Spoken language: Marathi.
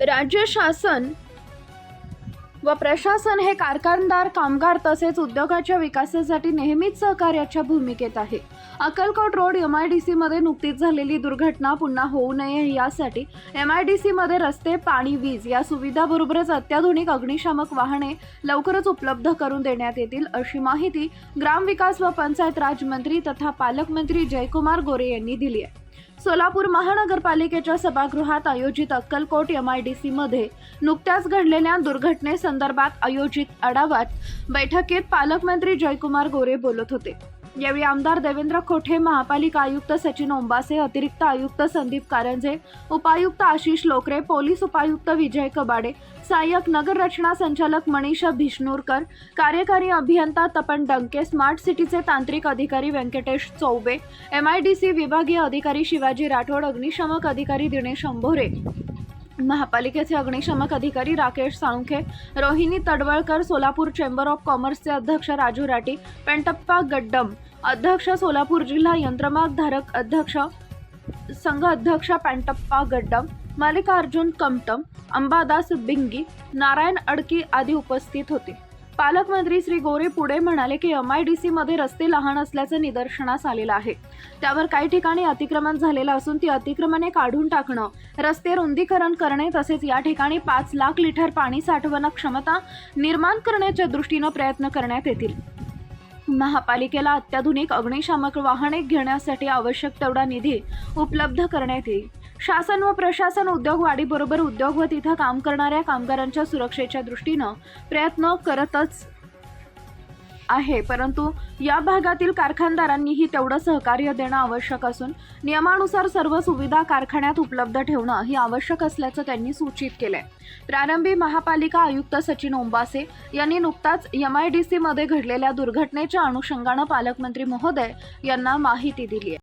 राज्य शासन व प्रशासन हे कारखानदार कामगार तसेच उद्योगाच्या विकासासाठी नेहमीच सहकार्याच्या भूमिकेत आहे. Akkalkot road M I D सीमध्ये नुकतीच झालेली दुर्घटना पुन्हा होऊ नये यासाठी एम आय डी सीमध्ये रस्ते पाणी वीज या सुविधाबरोबरच अत्याधुनिक अग्निशामक वाहने लवकरच उपलब्ध करून देण्यात येतील अशी माहिती ग्रामविकास व पंचायत राजमंत्री तथा पालकमंत्री जयकुमार गोरे यांनी दिली आहे. सोलापूर महानगरपालिकेच्या सभागृहात आयोजित अक्कलकोट एम आय डी सीमध्ये नुकत्याच घडलेल्या दुर्घटनेसंदर्भात आयोजित आढाव्यात बैठकीत पालकमंत्री जयकुमार गोरे बोलत होते. यावेळी आमदार देवेंद्र खोठे महापालिका आयुक्त सचिन ओंबासे अतिरिक्त आयुक्त संदीप कारंजे उपायुक्त आशिष लोकरे पोलीस उपायुक्त विजय कबाडे सहाय्यक नगर रचना संचालक मनीषा भिष्णूरकर कार्यकारी अभियंता तपन डंके स्मार्ट सिटीचे तांत्रिक अधिकारी Venkatesh Choubey M I D C विभागीय अधिकारी शिवाजी राठोड अग्निशामक अधिकारी दिनेश अंभोरे. महापालिकेचे अग्निशमक अधिकारी राकेश साळुंखे रोहिणी तडवळकर सोलापूर चेंबर ऑफ कॉमर्सचे अध्यक्ष राजू राठी पेंटप्पा गड्डम अध्यक्ष सोलापूर जिल्हा यंत्रमाग धारक अध्यक्ष संघ अध्यक्ष पेंटप्पा गड्डम मल्लिकार्जुन कमटम अंबादास बिंगी नारायण अडकी आदी उपस्थित होते. पालकमंत्री श्री गोरे पुढे म्हणाले की एम आय डी सीमध्ये रस्ते लहान असल्याचं निदर्शनास आलेलं आहे. त्यावर काही ठिकाणी अतिक्रमण झालेलं असून ती अतिक्रमणे काढून टाकणं रस्ते रुंदीकरण करणे तसेच या ठिकाणी पाच लाख लिटर पाणी साठवण क्षमता निर्माण करण्याच्या दृष्टीनं प्रयत्न करण्यात येतील. महापालिकेला अत्याधुनिक अग्निशामक वाहने घेण्यासाठी आवश्यक तेवढा निधी उपलब्ध करण्यात येईल. शासन व प्रशासन उद्योग वाढीबरोबर उद्योग व तिथं काम करणाऱ्या कामगारांच्या सुरक्षेच्या दृष्टीनं प्रयत्न करतच आहे. परंतु या भागातील कारखानदारांनीही तेवढं सहकार्य देणं आवश्यक असून नियमानुसार सर्व सुविधा कारखान्यात उपलब्ध ठेवणं ही आवश्यक असल्याचं त्यांनी सूचित केलंय. प्रारंभी महापालिका आयुक्त सचिन ओंबासे यांनी नुकताच एम आय डी सीमध्ये घडलेल्या दुर्घटनेच्या अनुषंगानं पालकमंत्री महोदय यांना माहिती दिली आहे